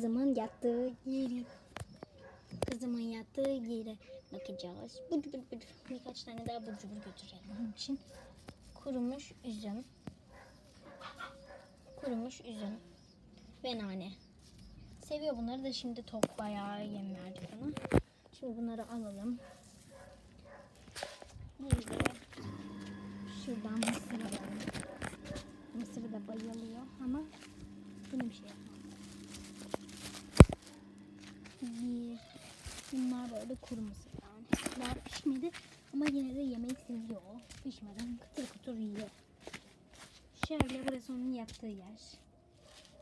kızımın yattığı yeri. Kızımın yattığı yere bakacağız. Budu budu budu. Birkaç tane daha burcu cubur götüreceğim onun için. Kurumuş üzüm. Kurumuş üzüm. Ve nane. Seviyor bunları da şimdi tok bayağı yem verdik ona. Şimdi bunları alalım. Bir de şuradan mısır alalım. Mısırı da bayılıyor ama benim şey yapmam. Bir, bunlar böyle kuru mısır yani. Daha pişmedi ama yine de yemek seviyor. Pişmeden kıtır kıtır yiyor. Şöyle burası onun yattığı yer.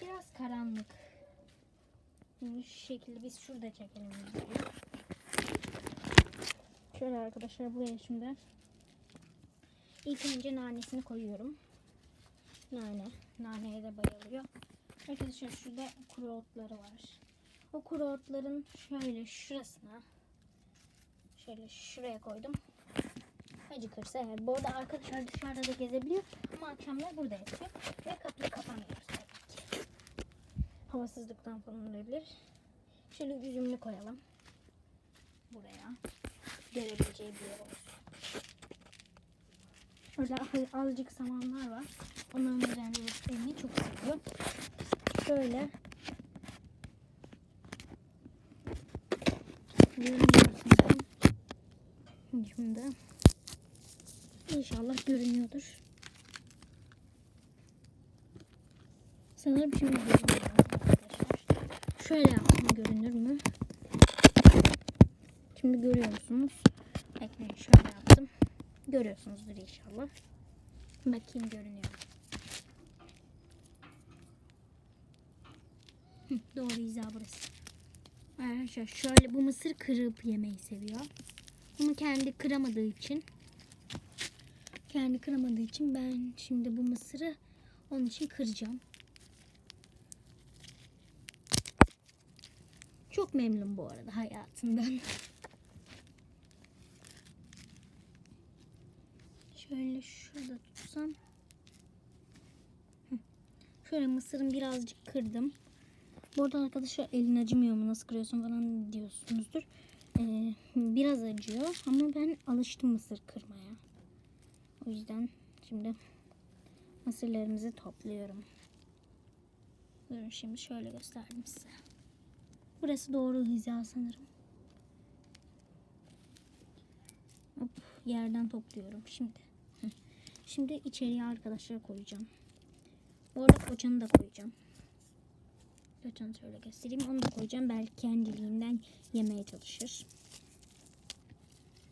Biraz karanlık. Bunu şu şekilde biz şurada çekelim. Şöyle arkadaşlar buraya şimdi ilk önce nanesini koyuyorum. Nane. Naneye de bayılıyor. Arkadaşlar şurada kuru otları var. O kuru otların şöyle şurasına şöyle şuraya koydum. Acıkırsa eğer. Bu arada arkadaşlar dışarıda da gezebiliyor ama akşamlar burada yatıyor. Ve kapıyı kapamıyoruz tabii ki. Havasızlıktan falan olabilir. Şöyle üzümlü koyalım. Buraya. Görebileceği bir yer olsun. Az- azıcık samanlar var. Onların üzerinde çok seviyor. Şöyle Şimdi inşallah görünüyordur. Sanırım şimdi görünüyor arkadaşlar. Şöyle yapsam görünür mü? Şimdi görüyor musunuz? Bekleyin şöyle yaptım. Görüyorsunuzdur inşallah. Bakayım görünüyor. Doğru hiza burası. Arkadaşlar şöyle bu mısır kırıp yemeyi seviyor. Ama kendi kıramadığı için kendi kıramadığı için ben şimdi bu mısırı onun için kıracağım. Çok memnun bu arada hayatından. Şöyle şurada tutsam. Şöyle mısırın birazcık kırdım. Bu arada arkadaşlar elin acımıyor mu nasıl kırıyorsun falan diyorsunuzdur. Ee, biraz acıyor ama ben alıştım mısır kırmaya. O yüzden şimdi mısırlarımızı topluyorum. Durun şimdi şöyle gösterdim size. Burası doğru hiza sanırım. Hop, yerden topluyorum şimdi. Şimdi içeriye arkadaşlar koyacağım. Bu arada koçanı da koyacağım. Koçanı şöyle göstereyim. Onu da koyacağım. Belki kendiliğinden yemeye çalışır.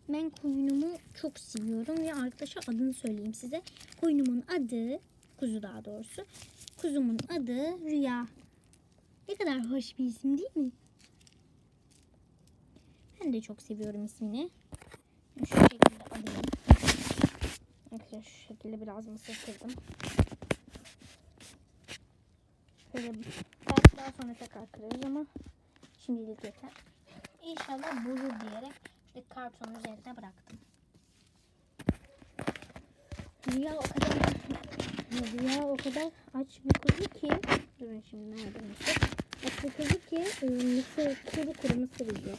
Ben koyunumu çok seviyorum ve arkadaşlar adını söyleyeyim size. Koyunumun adı, kuzu daha doğrusu. Kuzumun adı Rüya. Ne kadar hoş bir isim değil mi? Ben de çok seviyorum ismini. Şu şekilde alayım. Arkadaşlar şu şekilde biraz mısır kırdım. Şöyle sonra tekrar kırarız ama şimdilik yeter. İnşallah bulur diyerek işte kartonun üzerine bıraktım. Rüya o kadar Rüya o kadar aç bir kuzu ki durun şimdi nerede mısır? Aç bir kuzu ki e, mısır kuru kuru mısır yiyor.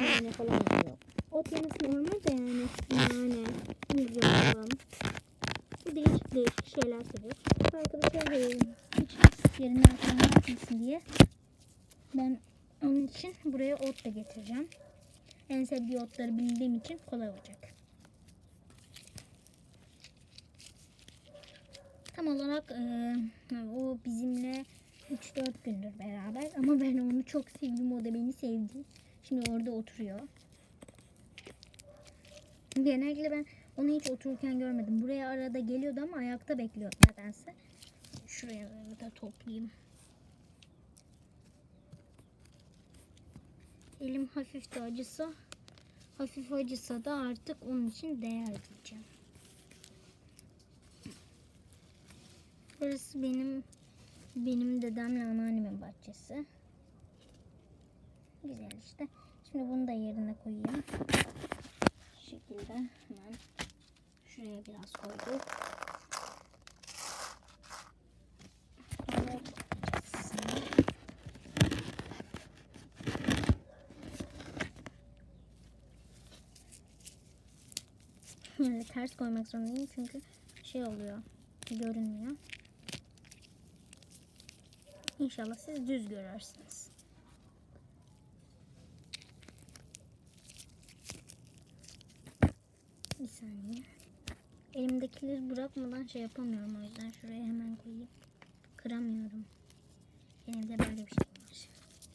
Yani falan yiyor. Ot yemesi normal de yani muz yapalım. Bu değişik değişik şeyler seviyor. Arkadaşlar e, falan yapmasın diye ben onun için buraya ot da getireceğim. En sevdiği otları bildiğim için kolay olacak. Tam olarak e, o bizimle 3-4 gündür beraber ama ben onu çok sevdim. O da beni sevdi. Şimdi orada oturuyor. Genellikle ben onu hiç otururken görmedim. Buraya arada geliyordu ama ayakta bekliyordu nedense. Şuraya da toplayayım. Elim hafif de acısa, hafif acısa da artık onun için değer diyeceğim. Burası benim benim dedemle anneannemin bahçesi. Güzel işte. Şimdi bunu da yerine koyayım. Şu şekilde hemen şuraya biraz koyduk. Şöyle bahçesini. Yani ters koymak zorundayım çünkü şey oluyor. Görünmüyor. İnşallah siz düz görürsünüz. Bir saniye. Elimdekileri bırakmadan şey yapamıyorum o yüzden şuraya hemen koyayım. Kıramıyorum. Elimde böyle bir şey var.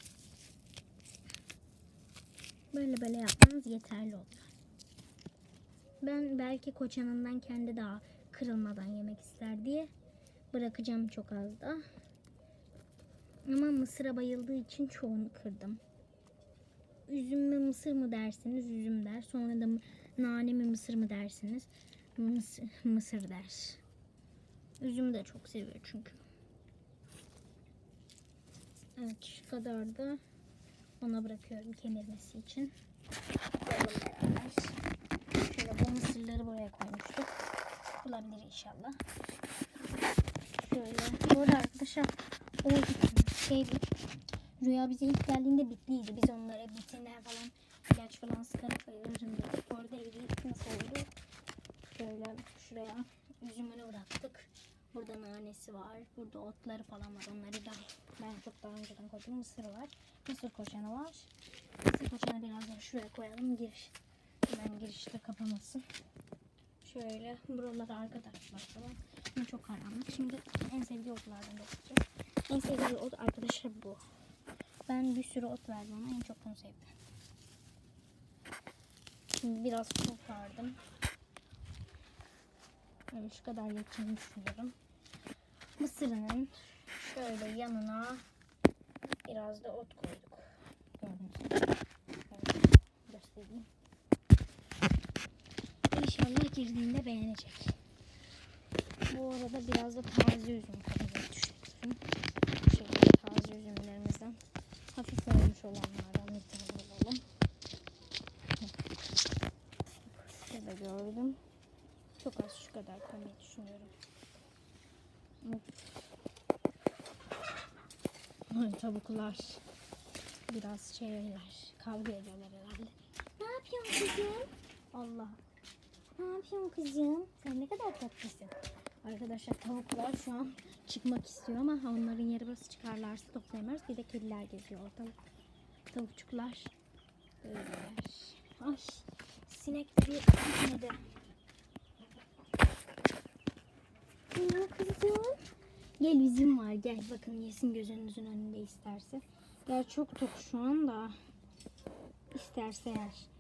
Böyle böyle yapmanız yeterli olur. Ben belki koçanından kendi daha kırılmadan yemek ister diye bırakacağım çok az da. Ama mısıra bayıldığı için çoğunu kırdım. Üzüm mü mısır mı dersiniz üzüm der. Sonra da nane mi mısır mı dersiniz mısır, mısır der. Üzümü de çok seviyor çünkü. Evet şu kadar da ona bırakıyorum kemirmesi için. Beraber. Mısırları buraya koymuştuk. Bulabilir inşallah. Şöyle. Bu arkadaşlar o şey Rüya bize ilk geldiğinde bitliydi. Biz onlara bitine falan ilaç falan sıkarak ayırırım dedik. Bu arada evi nasıl oldu? Şöyle şuraya üzümünü bıraktık. Burada nanesi var. Burada otları falan var. Onları da ben çok daha önceden koydum. Mısır var. Mısır koçanı var. Mısır koçanı biraz daha şuraya koyalım. Giriş. Hemen girişte kapamasın. Şöyle buralar arkadaşlar falan. Ama çok karanlık. Şimdi en sevdiği otlardan göstereceğim. En sevdiği ot arkadaşlar bu. Ben bir sürü ot verdim ama en çok bunu sevdim. Şimdi biraz kopardım. Böyle şu kadar yeteceğini düşünüyorum. Mısırının şöyle yanına biraz da ot koyduk. Gördüğünüz gibi. Şöyle göstereyim. İnşallah girdiğinde beğenecek. Bu arada biraz da taze üzüm düşünüyorum. Şöyle taze üzümlerimizden hafif olmuş olanlardan bir tane alalım. Şurada gördüm. Çok az şu kadar koymayı düşünüyorum. Ay, tavuklar biraz şeyler kavga ediyorlar herhalde. Ne yapıyorsun kızım? Allah. Ne yapıyorsun kızım? Sen ne kadar tatlısın. Arkadaşlar tavuklar şu an çıkmak istiyor ama onların yeri burası çıkarlarsa toplayamıyoruz. Bir de kediler geziyor ortalık. Tavukçuklar böyleler. Ay sinekleri gitmedi. Ya kızım. Gel üzüm var gel bakın yesin gözünüzün önünde isterse. Gel çok tok şu anda. İsterse yer.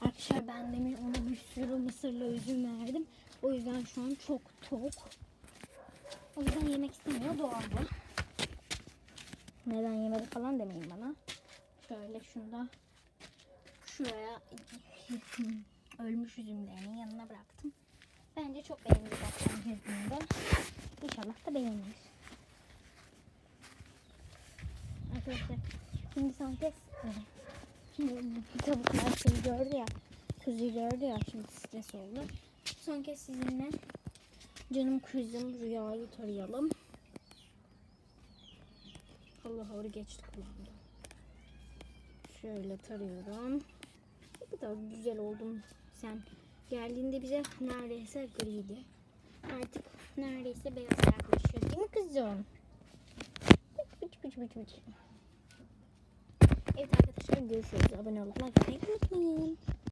Arkadaşlar ben demin ona bir sürü mısırla üzüm verdim. O yüzden şu an çok tok. O yüzden yemek istemiyor doğal bu. Neden yemedi falan demeyin bana. Şöyle şunda şuraya ölmüş üzümlerinin yanına bıraktım. Bence çok beğenecek akşam girdiğinde. İnşallah da beğenir. Arkadaşlar şimdi son şimdi tavuklar şeyi gördü ya kuzuyu gördü ya şimdi stres oldu. Son kez sizinle canım kızım rüyayı tarayalım. Allah oraya geçti kulağımda. Şöyle tarıyorum. Ne kadar güzel oldun sen. Geldiğinde bize neredeyse griydi. Artık neredeyse beyaz yaklaşıyor değil mi kızım? Bıç bıç bıç bıç. Evet arkadaşlar görüşürüz. Abone olmayı unutmayın.